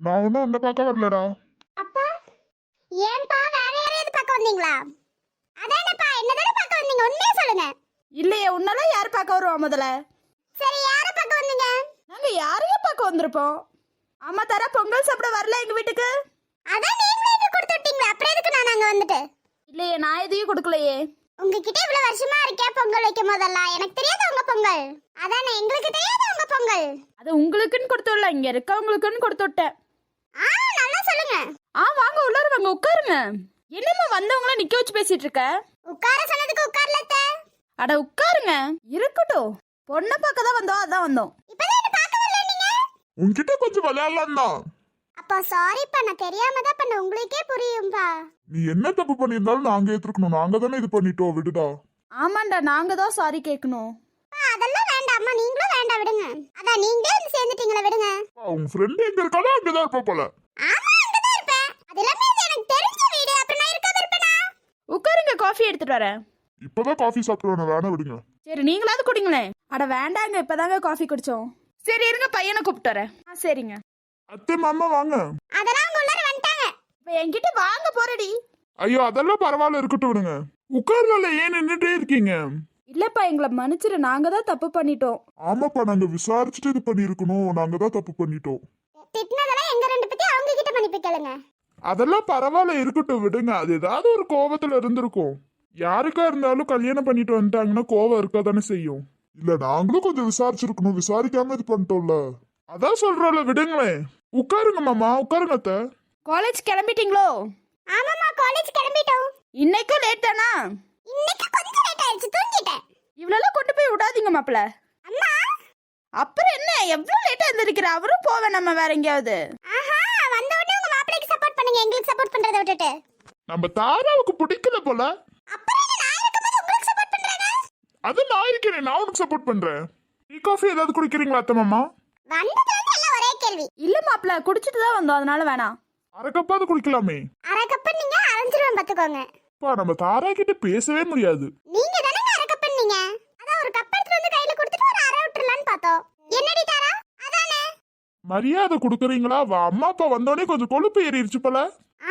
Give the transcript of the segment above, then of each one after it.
நான் ஒன்றும் அந்த பார்க்க வரலடா. அப்பா ஏன்பா வேற யாரையாவது பார்க்க வந்தீங்களா? அதானப்பா என்னதானே பார்க்க வந்தீங்க? உண்மையா சொல்லுங்க. இல்லையே உன்னெல்லாம் யார் பார்க்க வருவா முதல்ல? சரி யாரை பார்க்க வந்தீங்க? நாங்க யாரையும் பார்க்க வந்திருப்போம். அம்மா தர பொங்கல் சாப்பிட வரல எங்க வீட்டுக்கு? அதான் நீங்களே இங்க கொடுத்து விட்டீங்களா அப்புறம் எதுக்கு நான் அங்க வந்துட்டு? இல்லையே நான் எதையும் கொடுக்கலையே. உங்ககிட்ட இவ்வளவு வருஷமா இருக்கே பொங்கல் வைக்கும் போதெல்லாம் எனக்கு தெரியாத உங்க பொங்கல். அதானே எங்களுக்கு தெரியாத உங்க பொங்கல். அது உங்களுக்குன்னு கொடுத்துடல இங்க இருக்கவங்களுக்குன்னு கொடுத்து விட்டேன். ஆ நல்லா சொல்லுங்க. ஆ வாங்க உள்ளார வாங்க உட்காருங்க. என்னம்மா வந்தவங்கள நிக்க வச்சு பேசிட்டு இருக்க? உட்கார சொன்னதுக்கு உட்கார்ல அத்தை. அட உட்காருங்க. இருக்கட்டும். பொண்ணை பார்க்க தான் வந்தோம் அதான் வந்தோம். இப்பதான் என்ன பார்க்க வரல நீங்க? உன்கிட்ட கொஞ்சம் விளையாடலாம் தான். அப்பா சாரிப்பா நான் தெரியாம தான் பண்ண உங்களுக்கே புரியும்பா நீ என்ன தப்பு பண்ணியிருந்தாலும் நாங்க ஏத்துக்கணும் நாங்க தானே இது பண்ணிட்டோம் விடுடா. ஆமாண்டா நாங்க தான் சாரி கேட்கணும். அப்பா, அதெல்லாம் வேண்டாம்மா நீங்களும் வேண்டாம் விடுங்க. அதான் நீங்களே வந்து சேர்ந்துட்டீங்களா விடுங்க. உங்க ஃப்ரெண்ட் எங்க இருக்காளோ அங்கதான் இருப்பா போல. ஆமா அங்கதான் இருப்பேன். அது எல்லாமே இது எனக்கு தெரிஞ்ச வீடு. அப்புறம் நான் இருக்காம இருப்பேனா உட்காருங்க காஃபி எடுத்துட்டு வரேன். இப்பதான் காஃபி சாப்பிட்டு வேணா விடுங்க. சரி நீங்களாவது குடிங்களேன். அட வேண்டாங்க இப்பதாங்க காஃபி குடிச்சோம். சரி இருங்க பையனை கூப்பிட்டு வரேன். ஆ சரிங்க. அத்தை மாமா வாங்க. அதெல்லாம் அவங்க உள்ளார வந்துட்டாங்க. இப்ப என்கிட்ட வாங்க போறடி. ஐயோ அதெல்லாம் பரவாயில்ல இருக்கட்டும் விடுங்க. உட்கார்ந்தால ஏன் நின்னுட்டே இருக்கீங்க? இல்லப்பா எங்களை மன்னிச்சிரு. நாங்க தான் தப்பு பண்ணிட்டோம். ஆமாப்பா நாங்க விசாரிச்சுட்டு இது பண்ணிருக்கணும் நாங்க தான் தப்பு பண்ணிட்டோம். திட்டினதெல்லாம் எங்க ரெண்டு பத்தி அவங்க கிட்ட மன்னிப்பு கேளுங்க. அதெல்லாம் பரவாயில்ல இருக்கட்டும் விடுங்க. அது ஏதாவது ஒரு கோவத்துல இருந்திருக்கும். யாருக்கா இருந்தாலும் கல்யாணம் பண்ணிட்டு வந்துட்டாங்கன்னா கோவம் இருக்கா தானே செய்யும். இல்ல நாங்களும் கொஞ்சம் விசாரிச்சிருக்கணும். விசாரிக்காம இது பண்ணிட்டோம்ல. அதான் சொல்றோம்ல விடுங்களேன். உட்காருங்க மாமா. உட்காருங்க அத்தை. காலேஜ் கிளம்பிட்டீங்களோ? ஆமாம்மா காலேஜ் கிளம்பிட்டோம். இன்னைக்கும் லேட் தானா? இன்னைக்கு ஆயிடுச்சு தூங்கிட்டேன். இவ்வளவு கொண்டு போய் விடாதீங்க மாப்பிள அம்மா. அப்புறம் என்ன? எவ்வளவு லேட்டா இருந்திருக்கிற அவரும் போவேன் நம்ம வேற எங்கேயாவது? ஆஹா வந்த உடனே உங்க மாப்பிள்ளைக்கு சப்போர்ட் பண்ணுங்க. எங்களுக்கு சப்போர்ட் பண்றதை விட்டுட்டு. நம்ம தாராவுக்கு பிடிக்கல போல. அப்புறம் என்ன நான் இருக்கும்போது உங்களுக்கு சப்போர்ட் பண்றாங்க. அது நான் இருக்கிறேன். நான் உனக்கு சப்போர்ட் பண்றேன். டீ காஃபி ஏதாவது குடிக்கிறீங்களா அத்தை மாமா? வந்ததுல இருந்து எல்லாம் ஒரே கேள்வி. இல்ல மாப்பிள குடிச்சிட்டு தான் வந்தோம். அதனால வேணாம். அரை கப்பாவது குடிக்கலாமே. அரை கப்பு நீங்க அரைஞ்சிருவேன் பாத்துக்கோங்க அப்பா நம்ம தாரா கிட்ட பேசவே முடியாது. நீங்க தானே அரை கப்பு நீங்க அதான் ஒரு கப் எடுத்துட்டு வந்து கையில கொடுத்துட்டு ஒரு அரை விட்டுறலான்னு பார்த்தோம் என்னடி தாரா அதானே மரியாதை கொடுக்குறீங்களா? வா அம்மா அப்பா வந்தோடனே கொஞ்சம் கொழுப்பு ஏறிடுச்சு போல.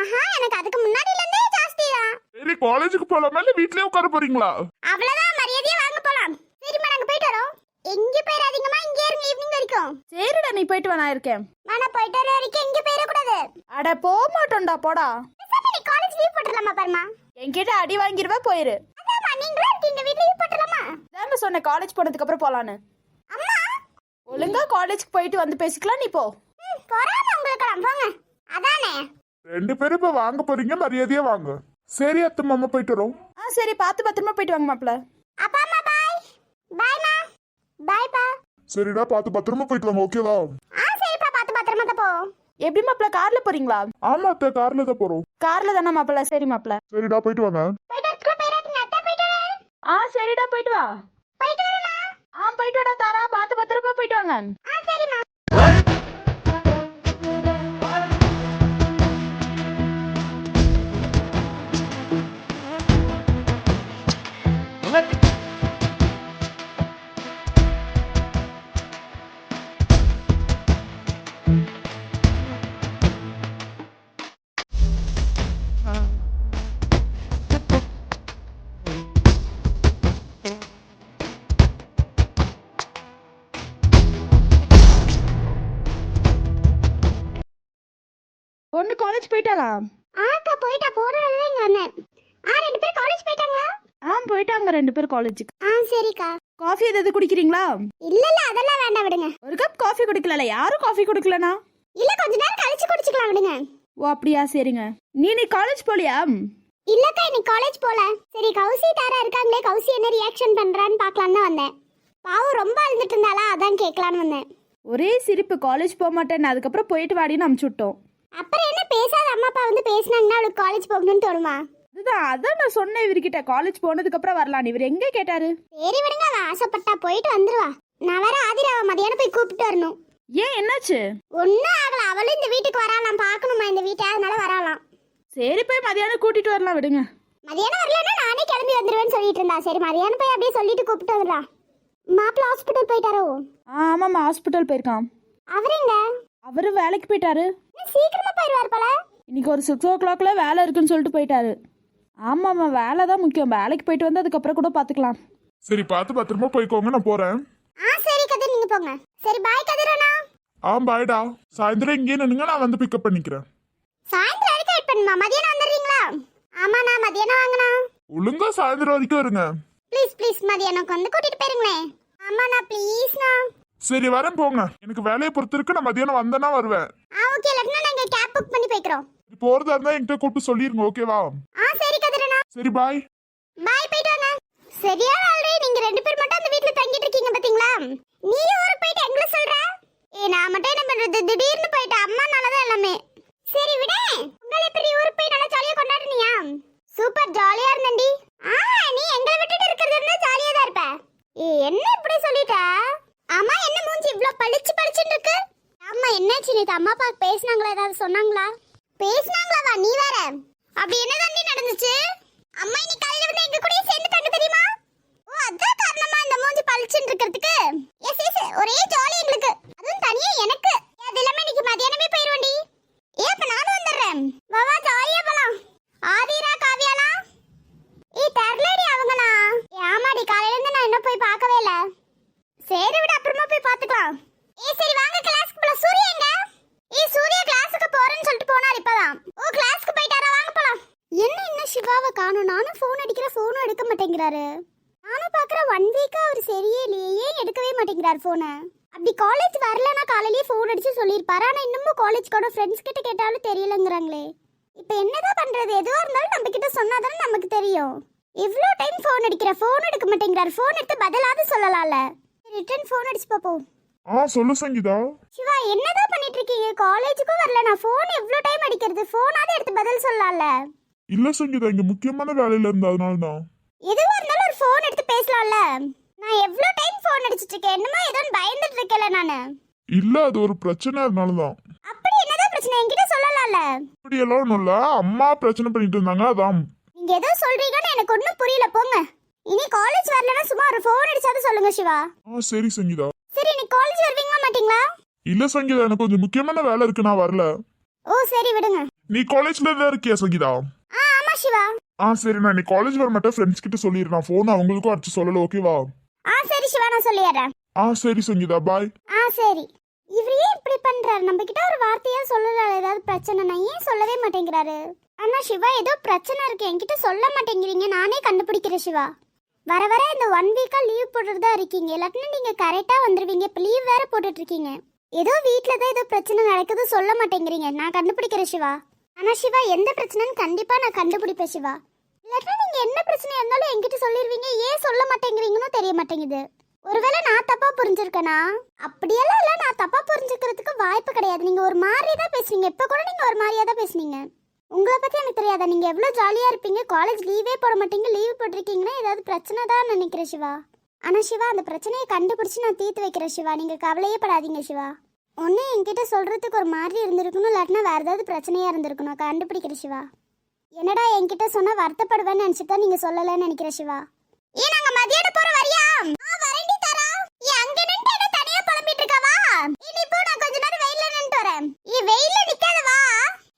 ஆஹா எனக்கு அதுக்கு முன்னாடில இருந்தே ஜாஸ்தி தான் சரி காலேஜுக்கு போலாமா இல்ல வீட்லயே உட்கார போறீங்களா? அவ்வளவுதான் மரியாதையா வாங்க போலாம். சரிம்மா நாங்க போயிட்டு வரோம். எங்க போயிடாதீங்கம்மா இங்கே இருங்க ஈவினிங் வரைக்கும். சரிடா நீ போயிட்டு வா நான் இருக்கேன் நானா போயிட்டு வர வரைக்கும் எங்க போயிடக்கூடாது. அட போக மாட்டோம்டா போடா. பேசாம நீ காலேஜ் லீவ் போட்டுடலாமா பாருமா என்கிட்ட அடி வாங்கிருவா போயிரு. அதாம்மா நீங்களும் இருக்கீங்க வீட்ல லீவ் போட்டுடலாமா தாங்க சொன்னேன் காலேஜ் போனதுக்கு அப்புறம் போலான்னு. ஒழுங்கா காலேஜ்க்கு போயிட்டு வந்து பேசிக்கலாம் நீ போ. ம், பொறாம உங்களுக்கு போங்க. அதானே? ரெண்டு பேரும் இப்ப வாங்க போறீங்க மரியாதையா வாங்க. சரி அத்தை மாமா போயிட்டு வரோம். ஆ சரி பார்த்து பத்திரமா போயிட்டு வாங்க மாப்பிள அப்பா அம்மா பாய் பாய்மா பாய்ப்பா சரிடா பார்த்து பத்திரமா போயிட்டு வாங்க ஓகேவா ஆ சரிப்பா பார்த்து பத்திரமா தான் போ. எப்படி மாப்பிள கார்ல போறீங்களா? ஆமா அத்தை கார்ல தான் போறோம். கார்ல தானே மாப்பிள சரி மாப்பிள சரிடா போயிட்டு வாங்க. போயிட்டு அத்தை வரேன். ஆ சரிடா போயிட்டு வா. போயிட்டு ஆ போயிட்டு வாடா தாரா. பார்த்து பத்திரமா போயிட்டு வாங்க. பொண்ணு காலேஜ் போயிட்டாளா? ஆக்கா போயிட்டா போற வழியில இங்க வந்தேன். ஆ ரெண்டு பேரும் காலேஜ் போயிட்டாங்களா? ஆ போயிட்டாங்க ரெண்டு பேரும் காலேஜுக்கு ஆ சரிக்கா. காஃபி ஏதாவது குடிக்கிறீங்களா? இல்ல இல்ல அதெல்லாம் வேண்டாம் விடுங்க. ஒரு கப் காஃபி குடிக்கல யாரும் காஃபி குடிக்கலனா? இல்ல கொஞ்ச நேரம் கழிச்சு குடிச்சுக்கலாம் விடுங்க. ஓ அப்படியா சரிங்க. நீ நீ காலேஜ் போலியா? இல்லக்கா இன்னைக்கு காலேஜ் போல. சரி கௌசி தாரா இருக்காங்களே கௌசி என்ன ரியாக்ஷன் பண்றான்னு பார்க்கலான்னு தான் வந்தேன். பாவம் ரொம்ப அழுதுட்டு இருந்தாளா அதான் கேட்கலான்னு வந்தேன். ஒரே சிரிப்பு காலேஜ் போக மாட்டேன்னு அதுக்கப்புறம் போயிட்டு வாடின்னு அமுச்சு விட்டோம். அப்புறம் என்ன பேசாத அம்மா அப்பா வந்து பேசினாங்கன்னா அவளுக்கு காலேஜ் போகணும்னு தோணுமா? அதுதான் அதான் நான் சொன்னேன் இவர்கிட்ட. காலேஜ் போனதுக்கு அப்புறம் வரலாம். இவர் எங்க கேட்டாரு? சரி விடுங்க அவ ஆசைப்பட்டா போயிட்டு வந்துருவா. நான் வேற ஆதிராவை மதியானம் போய் கூப்பிட்டு வரணும். ஏன் என்னாச்சு? ஒன்னும் ஆகல. அவளும் இந்த வீட்டுக்கு வராலாம் பார்க்கணுமா இந்த வீட்டை? அதனால வரலாம் சரி போய் மதியானம் கூட்டிட்டு வரலாம் விடுங்க. மதியானம் வரலன்னா நானே கிளம்பி வந்துருவேன்னு சொல்லிட்டு இருந்தா. சரி மதியானம் போய் அப்படியே சொல்லிட்டு கூப்பிட்டு வந்துடலாம். மாப்பிள்ள ஹாஸ்பிட்டல் போயிட்டாரோ? ஆமாம்மா ஹாஸ்பிட்டல் போயிருக்கான். அவருங்க அவரு வேலைக்கு போயிட்டாரு. சீக்கிரமா போயிடுவார் போல. இன்னைக்கு ஒரு சிக்ஸ் ஓ கிளாக்ல வேலை இருக்குன்னு சொல்லிட்டு போயிட்டாரு. ஆமாம்மா வேலை தான் முக்கியம். வேலைக்கு போயிட்டு வந்து அதுக்கப்புறம் கூட பார்த்துக்கலாம் சரி பார்த்து பத்திரமா போய்க்கோங்க நான் போறேன். ஆ சரி கதிர் நீங்க போங்க. சரி பாய் கதிர் அண்ணா. ஆ பாய்டா சாயந்தரம் இங்கேயே நின்னுங்க நான் வந்து பிக்கப் பண்ணிக்கிறேன். சாயந்தரம் வரைக்கும் வெயிட் பண்ணுமா? மதியானம் வந்துடுறீங்களா? ஆமாண்ணா மதியானம் வாங்கண்ணா. ஒழுங்கா சாயந்தரம் வரைக்கும் இருங்க. ப்ளீஸ் ப்ளீஸ் மதியானம் வந்து கூட்டிட்டு போயிருங்களேன். ஆமாண்ணா ப்ளீஸ்ண்ணா சரி வரேன் போங்க. எனக்கு வேலையை பொறுத்து இருக்கு. நான் மதியானம் வந்தேன்னா வருவேன். ஆ ஓகே இல்லாட்டினா நாங்க கேப் புக் பண்ணி போய்க்கிறோம். போறதா இருந்தா என்கிட்ட கூப்பிட்டு சொல்லிருங்க ஓகேவா? ஆ சரி கதிரண்ணா. சரி பாய் பாய் போயிட்டு வாங்க. சரியான ஆல்ரெடி நீங்க ரெண்டு பேர் மட்டும் அந்த வீட்ல தங்கிட்டு இருக்கீங்க பாத்தீங்களா? நீ ஊருக்கு போயிட்டு எங்களை சொல்ற? ஏ நான் மட்டும் என்ன பண்றது? திடீர்னு போயிட்டு அம்மா நல்லதான் எல்லாமே. சரி விட. உங்களை எப்படி ஊருக்கு போய் நல்லா ஜாலியா கொண்டாடுனியா சூப்பர் ஜாலியா இருந்தேன்டி ஆ நீ எங்களை விட்டுட்டு இருக்கிறது இருந்தா ஜாலியா தான் இருப்ப ஏ என்ன இப்படி சொல்லிட்ட அம்மா என்ன மூஞ்சி இவ்ளோ பளிச்சு பளிச்சுன்னு இருக்கு ஆமா என்னாச்சு நேத்து அம்மா அப்பா பேசினாங்களா ஏதாவது சொன்னாங்களா? பேசினாங்களாவா? நீ வேற. அப்படி என்ன தண்ணி நடந்துச்சு? அம்மா இன்னைக்கு காலையில வந்து எங்க சேர்ந்து கண்டு தெரியுமா ஓ அதான் காரணமா இந்த மூஞ்சி பளிச்சுன்னு இருக்கிறதுக்கு எஸ் எஸ் ஒரே ஜாலி எங்களுக்கு அதுவும் தனியா எனக்கு அது இல்லாம இன்னைக்கு மதியானமே போயிருவேன்டி ஏ அப்ப நானும் வந்துடுறேன் வா வா ஜாலியா போலாம் ஆதிரா காவியாலா ஏ தரலடி அவங்களா ஏ ஆமாடி காலையில இருந்து நான் இன்னும் போய் பார்க்கவே இல்ல சரி விட அப்புறமா போய் பார்த்துக்கலாம் ஏ சரி வாங்க கிளாஸ்க்கு போலாம் சூர்யா எங்க ஏ சூர்யா கிளாஸுக்கு போறேன்னு சொல்லிட்டு போனார் இப்பதான் ஓ கிளாஸ்க்கு போயிட்டாரா வாங்க போலாம் என்ன இன்னும் சிவாவை காணும் நானும் ஃபோன் அடிக்கிற ஃபோனும் எடுக்க மாட்டேங்கிறாரு நானும் பார்க்குற ஒன் வீக்கா அவர் சரியே இல்லையே ஏன் எடுக்கவே மாட்டேங்கிறார் ஃபோனை அப்படி காலேஜ் வரலன்னா காலையிலேயே ஃபோன் அடிச்சு சொல்லியிருப்பாரு. ஆனால் இன்னமும் காலேஜ் கூட ஃப்ரெண்ட்ஸ் கிட்ட கேட்டாலும் தெரியலங்கிறாங்களே. இப்போ என்னதான் பண்றது? எதுவாக இருந்தாலும் நம்ம கிட்ட சொன்னாதானே நமக்கு தெரியும். இவ்வளோ டைம் ஃபோன் அடிக்கிற? ஃபோன் எடுக்க மாட்டேங்கிறார். ஃபோன் எடுத்து பதிலாவது சொல்லலாம்ல. ரிட்டர்ன் ஃபோன் அடிச்சு பார்ப்போம். ஆ சொல்லு சங்கீதா. சிவா என்னதான் பண்ணிட்டு இருக்கீங்க காலேஜுக்கும் வரல. நான் ஃபோன் எவ்வளோ டைம் அடிக்கிறது? ஃபோனாவது எடுத்து பதில் சொல்லலாம்ல. இல்ல சங்கீதா இங்க முக்கியமான வேலையில இருந்த அதனால தான் எதுவா இருந்தாலும் ஒரு ஃபோன் எடுத்து பேசலாம்ல. நான் எவ்வளோ டைம் ஃபோன் அடிச்சிட்டு இருக்கேன் என்னமோ ஏதோ பயந்துட்டு இருக்கல நானு. இல்ல அது ஒரு பிரச்சனை அதனால தான் அப்படி என்னதான் பிரச்சனை? என்கிட்ட சொல்லலாம்ல. அப்படி எல்லாம் ஒண்ணும் இல்ல. அம்மா பிரச்சனை பண்ணிட்டு இருந்தாங்க அதான். நீங்க ஏதோ சொல்றீங்கன்னு எனக்கு ஒன்றும் புரியல. போங்க. இனி காலேஜ் வரலன்னா சும்மா ஒரு ஃபோன் அடிச்சாவது சொல்லுங்க சிவா. ஆ சரி சங்கீதா. சரி நீ காலேஜ் வருவீங்களா மாட்டீங்களா? இல்ல சங்கீதா எனக்கு கொஞ்சம் முக்கியமான வேலை இருக்கு. நான் வரல. ஓ சரி விடுங்க. நீ காலேஜ்ல தான் இருக்கியா சங்கீதா? ஆ ஆமா சிவா. ஆ சரி நான் நீ காலேஜ் வர மாட்டேன். ஃப்ரெண்ட்ஸ் கிட்ட சொல்லிடுறேன் ஃபோன் அவங்களுக்கும் அடிச்சு சொல்லல. ஓகேவா ஆ சரி சிவா நான் சொல்லிடுறேன். ஆ சரி சங்கீதா. பாய் ஆ சரி. இவர் ஏன் இப்படி பண்றாரு? நம்ம கிட்ட ஒரு வார்த்தையா சொல்லல ஏதாவது பிரச்சனைனா ஏன் சொல்லவே மாட்டேங்கிறாரு? ஆனா சிவா ஏதோ பிரச்சனை இருக்கு. என்கிட்ட சொல்ல மாட்டேங்கிறீங்க. நானே கண்டுபிடிக்கிறேன் சிவா. வர வர இந்த ஒன் வீக்கா லீவ் போட்டுட்டு இருக்கீங்க. இல்லாட்டினா நீங்க கரெக்டா வந்துருவீங்க. இப்ப லீவ் வேற போட்டுட்டு இருக்கீங்க. ஏதோ வீட்ல தான் ஏதோ பிரச்சனை நடக்குது சொல்ல மாட்டேங்கிறீங்க. நான் கண்டுபிடிக்கிறேன் சிவா. ஆனா சிவா எந்த பிரச்சனைன்னு கண்டிப்பா நான் கண்டுபிடிப்பேன் சிவா. இல்லாட்டா நீங்க என்ன பிரச்சனை இருந்தாலும் என்கிட்ட சொல்லிருவீங்க. ஏன் சொல்ல மாட்டேங்கிறீங்கன்னு தெரிய மாட்டேங்குது. ஒருவேளை நான் தப்பா புரிஞ்சிருக்கேனா? அப்படியெல்லாம் இல்ல நான் தப்பா புரிஞ்சுக்கிறதுக்கு வாய்ப்பு கிடையாது. நீங்க ஒரு மாதிரி தான் பேசுனீங்க. இப்ப கூட நீங்க ஒரு மாதிரியா தான் பேசுனீங்க. உங்களை பத்தி எனக்கு தெரியாதா? நீங்க எவ்வளவு ஜாலியா இருப்பீங்க. காலேஜ் லீவே போட மாட்டீங்க. லீவ் போட்டிருக்கீங்கன்னா ஏதாவது பிரச்சனை தான் நினைக்கிறேன் சிவா. ஆனா சிவா அந்த பிரச்சனையை கண்டுபிடிச்சு நான் தீர்த்து வைக்கிறேன் சிவா. நீங்க கவலையே படாதீங்க சிவா. ஒன்று என்கிட்ட சொல்கிறதுக்கு ஒரு மாதிரி இருந்திருக்கணும் இல்லாட்டினா வேறு ஏதாவது பிரச்சனையாக இருந்திருக்கணும். கண்டுபிடிக்கிற சிவா. என்னடா என்கிட்ட சொன்னால் வருத்தப்படுவேன்னு நினச்சிட்டு தான் நீங்கள் சொல்லலைன்னு நினைக்கிறேன் சிவா. ஏன் நாங்கள் மதியானம் போகிற வரியா ஆ வரேன்டி தரா ஏ அங்க நின்னு என்ன தனியா புலம்பிட்டு இருக்கவா இனி போ நான் கொஞ்ச நேரம் வெயில்ல நின்னு வரேன் ஏ வெயில்ல நிக்காத வா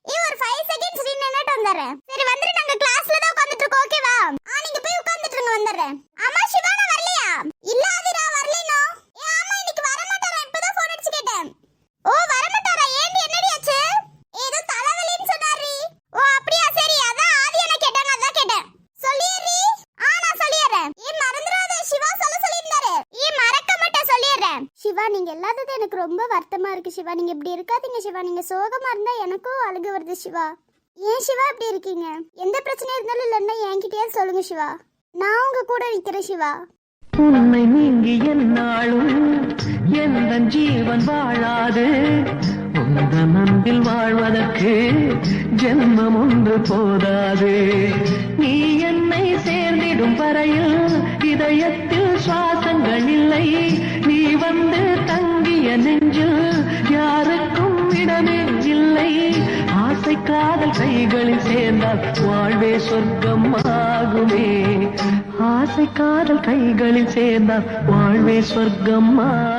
ஏ ஒரு 5 செகண்ட்ஸ் நீ நின்னுட்டு வந்துறேன் சரி வந்துரு நாங்க கிளாஸ்ல தான் உட்கார்ந்துட்டு இருக்கோம் ஓகேவா ஆ நீங்க போய் உட்கார்ந்துட்டு இருங்க வந்துறேன் அம்மா சிவா நான் வரலையா இல்ல அதிரா வரலைனோ ஏ ஆமா இன்னைக்கு வர மாட்டாரா இப்பதான் ஃபோன் அடிச்சு கேட்டேன் ஓ வர மாட்டாரா ஏண்டி என்னடி ஆச்சு ஏதோ தலைவலின்னு சொன்னாரி ஓ அப்படியா சரி அதான் ஆதி என்ன கேட்டாங்க அதான் கேட்டேன் சொல்லிடுறீ ஆ நான் சொல்லிடுறேன் ஏ மறந்துடாத சிவா சொல்ல சொல்லியிருந்தாரு ஏ மறக்க மாட்டேன் சொல்லிடுறேன் சிவா நீங்க இல்லாதது எனக்கு ரொம்ப வருத்தமா இருக்கு சிவா. நீங்க இப்படி இருக்காதீங்க சிவா. நீங்க சோகமா இருந்தா எனக்கும் அழுகு வருது சிவா. ஏன் சிவா இப்படி இருக்கீங்க? எந்த பிரச்சனை இருந்தாலும் இல்லைன்னா என்கிட்டயே சொல்லுங்க சிவா. நான் உங்க கூட நிக்கிறேன் சிவா. உன்னை நீங்கி என்னாலும் எந்த ஜீவன் வாழாது. உந்தன் நம்பில் வாழ்வதற்கு ஜென்மம் ஒன்று போதாது. நீ என்னை சேர்ந்திடும் வரையில் இதயத்தில் இடமே இல்லை ஆசை காதல் கைகளில் சேர்ந்தால் வாழ்வே சொர்க்கம் ஆகுமே ஆசை காதல் கைகளில் சேர்ந்தால் வாழ்வே சொர்க்கம் ஆ